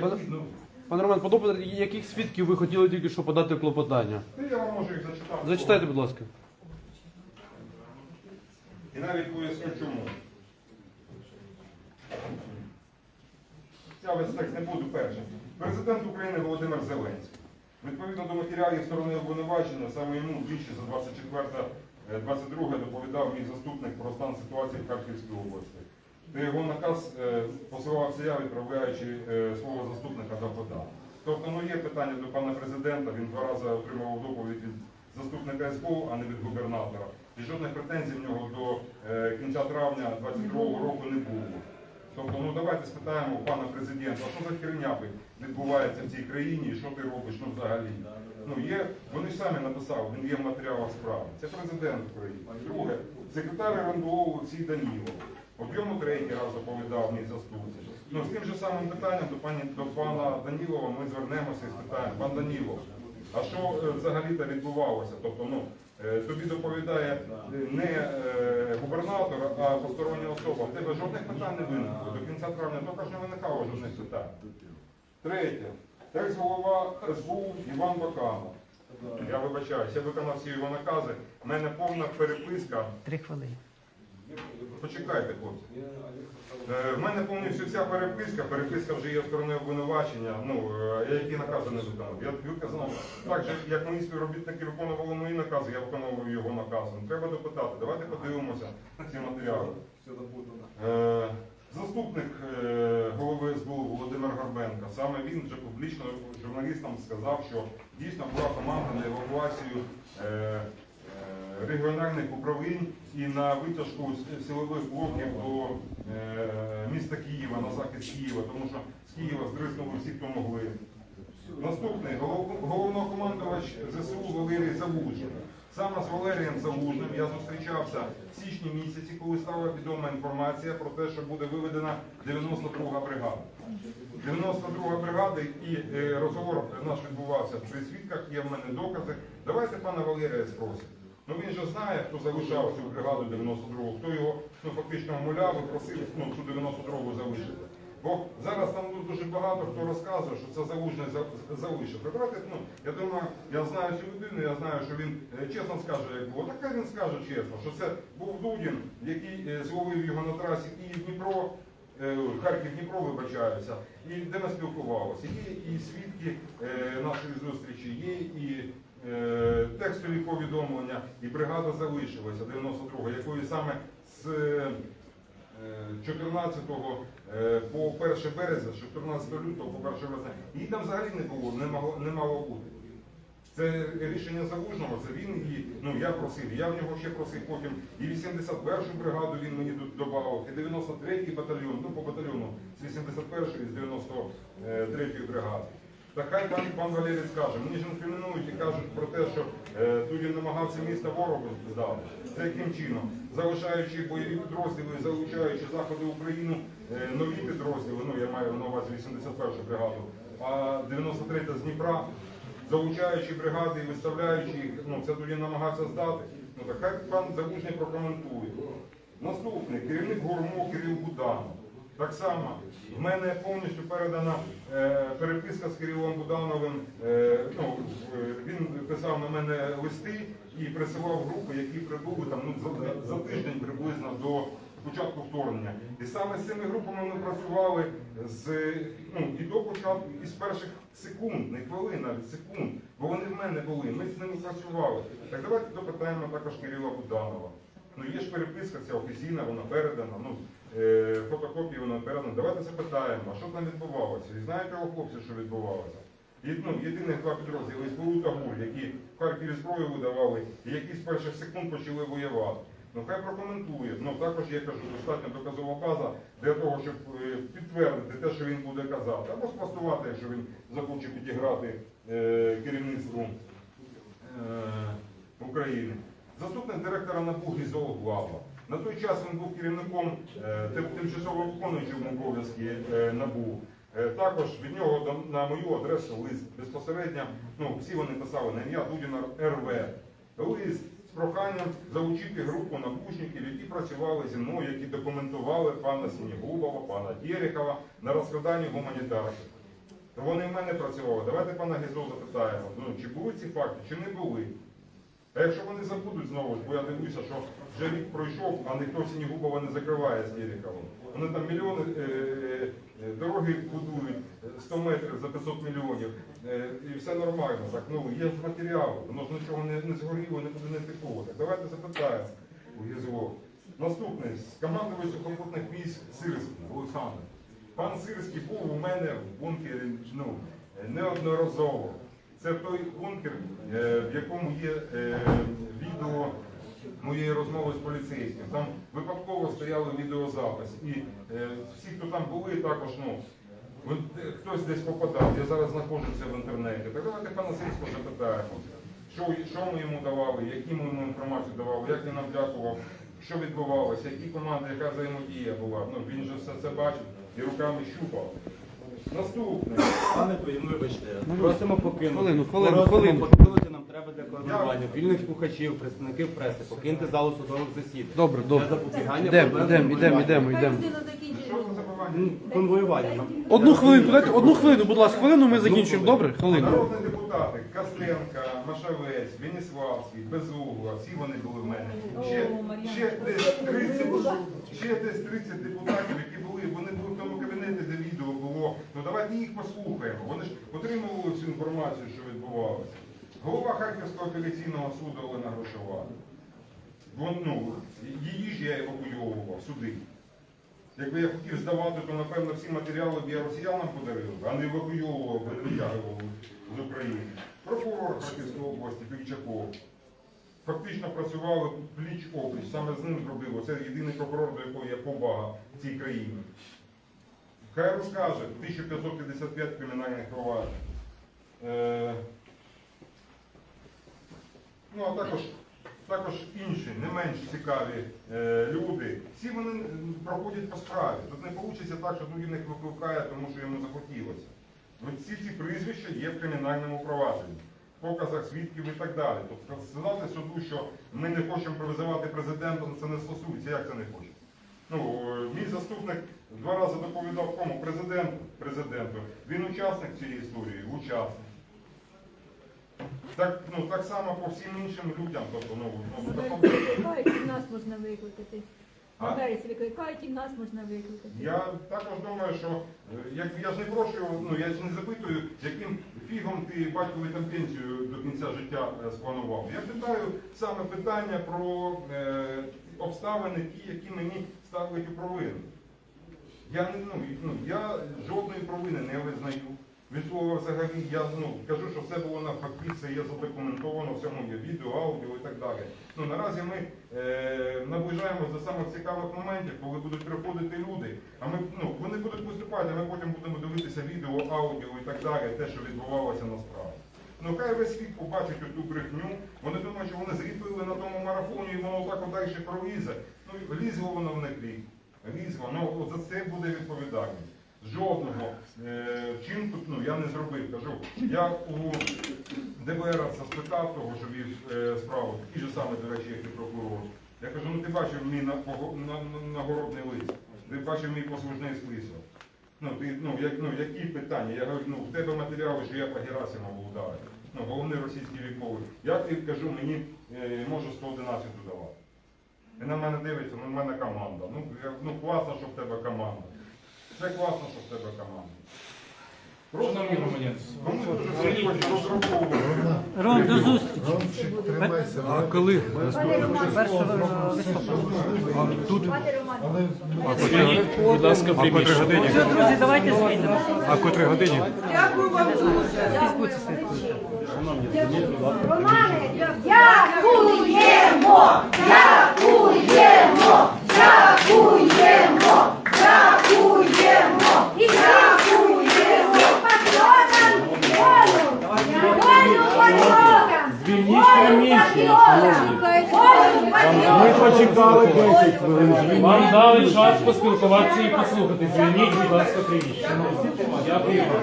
Які, ну, Пане Роман, по яких свідків ви хотіли тільки що подати клопотання? ну, я вам можу їх зачитати. Зачитайте, будь ласка. І навіть поясню чому. Я весь текст не буду першим. Президент України Володимир Зеленський. Відповідно до матеріалів сторони обвинувачення, саме йому двічі за 24-22 доповідав мій заступник про стан ситуації в Харківській області. Та його наказ е, посилався я, відправляючи е, свого заступника до. Тобто, ну є питання до пана президента, він два рази отримував доповідь від заступника СБУ, а не від губернатора. І жодних претензій в нього до е, кінця травня 22 року не було. Тобто, ну давайте спитаємо пана президента, а що за херня відбувається в цій країні, і що ти робиш ну, взагалі? Ну є, вони ж самі написали, він є в матеріалах справи. Це президент України. Друге, секретар РНБО Олексій Данілов. От йому третій раз доповідав мій заступник. Ну з тим же самим питанням до пані до пана Данілова ми звернемося і спитаємо, пан Данілов, а що е, взагалі-то відбувалося? Тобто, ну е, тобі доповідає е, не губернатор, а постороння особа. В тебе жодних питань не виникло. До кінця травня також не виникало жодних питань. Третє. Екс-голова СБУ Іван Баканов. Я вибачаюсь, я виконав всі його накази. У мене повна переписка. Три хвилини. Почекайте, хлопці. Е, В мене повністю вся переписка, переписка вже є сторони обвинувачення, ну, е, я які накази не виконав. Я виконав так же, як мої співробітники виконували мої накази, я виконував його наказом. Треба допитати. Давайте подивимося ці матеріали. Е, Заступник е, голови СБУ Володимир Горбенко, саме він вже публічно журналістам сказав, що дійсно була команда на евакуацію е, е, регіональних управлінь і на витяжку силових блоків до е, міста Києва, на захист Києва, тому що з Києва здриснули всі, хто могли. Наступний голов- головнокомандувач ЗСУ Валерій Залужний. Саме з Валерієм Залужним я зустрічався в січні місяці, коли стала відома інформація про те, що буде виведена 92-га бригада. 92-га бригада і е, розговор наш відбувався при свідках, є в мене докази. Давайте пана Валерія спросимо. Ну він же знає, хто залишав цю бригаду 92-го, хто його ну, фактично вмовляв і просив ну, цю 92-гу залишити. Бо зараз там ну, дуже багато хто розказує, що це залужний за- залишив. Ну, я думаю, я знаю цю людину, я знаю, що він е, чесно скаже, як було. Так він скаже чесно, що це був Дудін, який е, зловив його на трасі Київ-Дніпро, е, Харків-Дніпро, вибачаюся, і де ми спілкувалися. Є і свідки нашої зустрічі, є і текстові повідомлення, і бригада залишилася 92-го, якої саме з е, 14 е, по 1 березня, з 14 лютого по 1 березня, її там взагалі не було, не могло, не мало бути. Це рішення залужного, це він і ну я просив. Я в нього ще просив потім і 81-шу бригаду він мені тут додав, і 93-й батальйон, ну по батальйону з 81-ї, з 93-ї бригади. Так хай пан, пан Валерій скаже, мені ж інкримінують і кажуть про те, що е, Дудін намагався місто ворогу здати. Це яким чином? Залишаючи бойові підрозділи, залучаючи заходи Україну, е, нові підрозділи, ну я маю на увазі 81-шу бригаду, а 93-та з Дніпра, залучаючи бригади і виставляючи їх, ну це тоді намагався здати. Ну так хай пан Залужний прокоментує. Наступний керівник ГУРМО Кирил Буданов. Так само в мене повністю передана е, переписка з Кирилом Будановим. Е, ну, е, він писав на мене листи і присилав групи, які прибули там ну, за, за тиждень приблизно до початку вторгнення. І саме з цими групами ми працювали з ну і до початку, і з перших секунд, не хвилин, навіть секунд, бо вони в мене були. Ми з ними працювали. Так давайте допитаємо також Кирила Буданова. Ну є ж переписка, ця офіційна, вона передана. Ну фотокопії вона передана. Давайте запитаємо, а що там відбувалося? І знаєте, о хлопці, що відбувалося? І, ну, єдиних два підрозділи СБУ та ГУР, які в Харкові зброю видавали, і які з перших секунд почали воювати. Ну хай прокоментує. Ну також я кажу, достатньо доказова база для того, щоб е, підтвердити те, що він буде казати, або спростувати, якщо він захоче підіграти е, керівництву е, України. Заступник директора НАБУ Грізолог Глава. На той час він був керівником е, тимчасово виконуючим обов'язки е, НАБУ. Е, Також від нього на мою адресу лист безпосередньо, ну всі вони писали на ім'я Дудіна РВ. Лист з проханням залучити групу набушників, які працювали зі мною, які документували пана Сінігубова, пана Терехова на розкраданні гуманітарки. вони в мене працювали. Давайте пана Гізо запитаємо, ну, чи були ці факти, чи не були. А якщо вони забудуть знову, бо я дивлюся, що вже рік пройшов, а ніхто Сінігубова не закриває з Тереховим. Вони там мільйони е, е, е, дороги будують, е, 100 метрів за 500 мільйонів, е, і все нормально. Так, ну, є ж матеріал, воно ж нічого не, не згоріло, не буде не текло. Так давайте запитаємо у Гізо. Наступний, з командуючий сухопутних військ Сирський, Олександр. Пан Сирський був у мене в бункері ну, неодноразово. Це той бункер, е, в якому є е, відео моєї розмови з поліцейським. Там випадково стояли відеозапис. І е, всі, хто там були, також ну, хтось десь попадав. Я зараз знаходжуся в інтернеті. Так давайте пана Сирського запитаємо, що, що ми йому давали, які ми йому інформацію давали, як він нам дякував, що відбувалося, які команди, яка взаємодія була. Ну, він же все це бачив і руками щупав. Наступне. Пане ну вибачте, просимо покинути. Хвилину, хвилину, Просимо хвилину. покинути, нам треба для координування. Вільних слухачів, представників преси, покиньте залу судових засідань. Добре, добре. Для запобігання Ідемо, проблем ідемо, ідемо, ідемо, йдемо. Що за забивання? Ну, Конвоювання. Одну хвилинку, дайте одну хвилину, будь ласка, хвилину ми закінчимо. Добре? Хвилину. Народні депутати Костенка, Машавець, Веніславський, Безугла, всі вони були в мене. Ще, ще, десь 30, ще десь 30 депутатів, які були, вони були в тому кабінеті, де відео було. Ну давайте їх послухаємо. Вони ж отримували цю інформацію, що відбувалося. Голова Харківського апеляційного суду Олена Грошова. Ну, її ж я евакуйовував сюди. Якби я хотів здавати, то напевно всі матеріали б я росіянам подарив, а не евакуйовував, би витягував з України. Прокурор Харківської області Півчаков. Фактично працювали пліч опліч, саме з ним зробив. Це єдиний прокурор, до якого є повага в цій країні. Хай розкаже 1555 кримінальних проваджень. Е, ну а також, також інші, не менш цікаві е, люди. Всі вони проходять по справі. Тут не вийде так, що їх викликає, тому що йому захотілося. От всі ці прізвища є в кримінальному провадженні, в показах свідків і так далі. Тобто сказати суду, що ми не хочемо визивати президента, ну, це не стосується. Як це не хочемо? Ну, мій заступник два рази доповідав кому президенту, президенту. Він учасник цієї історії, учасник. Так, ну, так само по всім іншим людям. Тобто, ну, ну, такому- викликають, і нас можна викликати. А? Америці викликають, і нас можна викликати. Я також думаю, що е, як я ж не прошу, ну я ж не запитую, яким фігом ти батькові там пенсію до кінця життя е, спланував. Я питаю саме питання про е, обставини, ті, які мені ставлять у провину. Я ну, ну я жодної провини не визнаю. Від слова взагалі я ну, кажу, що все було навпаки, це є задокументовано, в цьому є відео, аудіо і так далі. Ну, наразі ми е, наближаємося до самих цікавих моментів, коли будуть приходити люди, а ми, ну, вони будуть виступати, а ми потім будемо дивитися відео, аудіо і так далі, те, що відбувалося насправді. Ну хай весь світ побачить оту брехню, вони думають, що вони зліпили на тому марафоні і воно так далі пролізе. Ну, лізло воно в них. Лізло, ну от за це буде відповідальність. Жодного е, вчинку ну, я не зробив. Кажу, я у ДБР спитав того, що вів е, справу, такий же самий, до речі, як і прокурор. Я кажу, ну ти бачив мій нагородний лист, ти бачив мій послужний список. Ну, ти, ну, як, ну, які питання? Я говорю, ну, в тебе матеріали, що я по Герасимову ударив. Ну, головний російський військовий. Я ти кажу, мені е, можу 111 давати. І на мене дивиться, ну в мене команда. Ну, я, ну класно, що в тебе команда. Це класно, що в тебе команда. Просто кому дуже хотілося розраховувати. Ром, до зустрічі. А коли? Пане Роман, Тут пане Роман, будь ласка, приміщення. Все, друзі, давайте звільнимо. А котрій годині? дякую вам дуже. Романе. Дякуємо! Дякуємо! Дякуємо! Дякуємо! І Патріотам! почекали 10 хвилин. Вам дали час поспілкуватися і послухати. Звільніть, будь ласка, приміщення. Дякую вам.